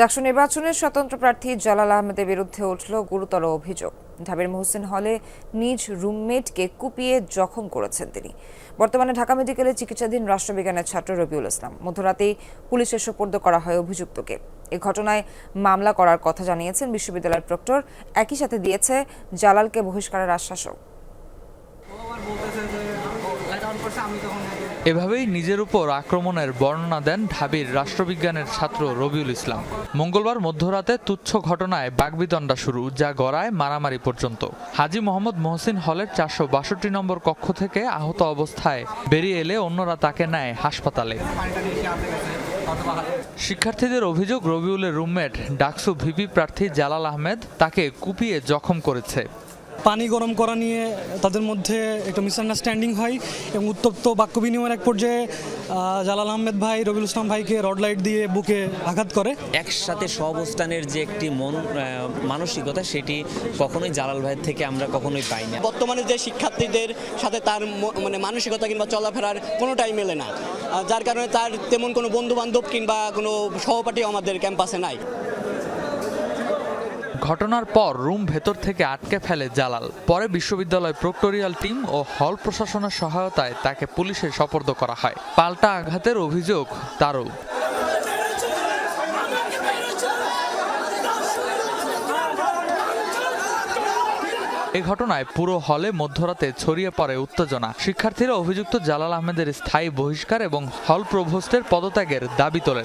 ডাকসু নির্বাচনের স্বতন্ত্র প্রার্থী জালাল আহমেদের বিরুদ্ধে উঠল গুরুতর অভিযোগ। ঢাবির মোহসিন হলে নিজ রুমমেটকে কুপিয়ে জখম করেছেন তিনি। বর্তমানে ঢাকা মেডিকেলে চিকিৎসাধীন রাষ্ট্রবিজ্ঞানের ছাত্র রবিউল ইসলাম। মধ্যরাতেই পুলিশের সোপর্দ করা হয় অভিযুক্তকে। এ ঘটনায় মামলা করার কথা জানিয়েছেন বিশ্ববিদ্যালয়ের প্রক্টর। একই সাথে দিয়েছে জালালকে বহিষ্কারের আশ্বাসও। এভাবেই নিজের উপর আক্রমণের বর্ণনা দেন ঢাবির রাষ্ট্রবিজ্ঞানের ছাত্র রবিউল ইসলাম। মঙ্গলবার মধ্যরাতে তুচ্ছ ঘটনায় বাগবিতণ্ডা শুরু, যা গড়ায় মারামারি পর্যন্ত। হাজি মোহাম্মদ মহসিন হলের চারশো বাষট্টি নম্বর কক্ষ থেকে আহত অবস্থায় বেরিয়ে এলে অন্যরা তাকে নেয় হাসপাতালে। শিক্ষার্থীদের অভিযোগ, রবিউলের রুমমেট ডাকসু ভিপি প্রার্থী জালাল আহমেদ তাকে কুপিয়ে জখম করেছে। পানি গরম করা নিয়ে তাদের মধ্যে একটা মিসআন্ডারস্ট্যান্ডিং হয় এবং উত্তপ্ত বাক্য বিনিময়ের এক পর্যায়ে জালাল আহমেদ ভাই রবিউল ইসলাম ভাইকে রড লাইট দিয়ে বুকে আঘাত করে। একসাথে সহাবস্থানের যে একটি মন মানসিকতা সেটি কখনোই জালাল ভাইয়ের থেকে আমরা কখনোই পাই না। বর্তমানে যে শিক্ষার্থীদের সাথে তার মানে মানসিকতা কিংবা চলাফেরার কোনোটাই মেলে না। আর যার কারণে তার তেমন কোনো বন্ধু বান্ধব কিংবা কোনো সহপাঠী আমাদের ক্যাম্পাসে নাই। ঘটনার পর রুম ভেতর থেকে আটকে ফেলে জালাল। পরে বিশ্ববিদ্যালয় প্রক্টোরিয়াল টিম ও হল প্রশাসনের সহায়তায় তাকে পুলিশে সোপর্দ করা হয়। পাল্টা আঘাতের অভিযোগ তারও এ ঘটনায় পুরো হলে মধ্যরাতে ছড়িয়ে পড়ে উত্তেজনা। শিক্ষার্থীরা অভিযুক্ত জালাল আহমেদের স্থায়ী বহিষ্কার এবং হল প্রভোস্টের পদত্যাগের দাবি তোলেন।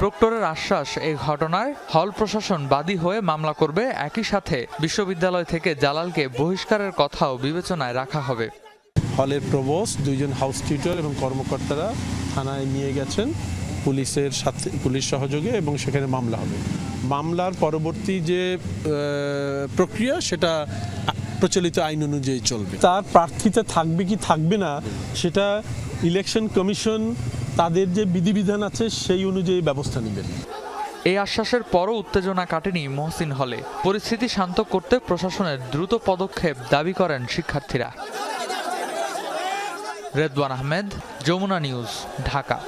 প্রক্টরের আশ্বাস, এই ঘটনায় হল প্রশাসন বাদী হয়ে মামলা করবে একই সাথে বিশ্ববিদ্যালয় থেকে জালালকে বহিষ্কারের কথাও বিবেচনায় রাখা হবে। হলের প্রবোস, দুইজন হাউস টিউটর এবং কর্মকর্তারা থানায় নিয়ে গেছেন পুলিশের সাথে পুলিশ সহযোগে এবং সেখানে মামলা হবে। মামলার পরবর্তী যে প্রক্রিয়া সেটা প্রচলিত আইন অনুযায়ী চলবে। তার প্রার্থীতে থাকবে কি থাকবে না, সেটা ইলেকশন কমিশন তাদের যে বিধিবিধান আছে, সেই অনুযায়ী ব্যবস্থা নেবেন। এই আশ্বাসের পরও উত্তেজনা কাটেনি মহসিন হলে। পরিস্থিতি শান্ত করতে প্রশাসনের দ্রুত পদক্ষেপ দাবি করেন শিক্ষার্থীরা। রেদওয়ান আহমেদ, যমুনা নিউজ, ঢাকা।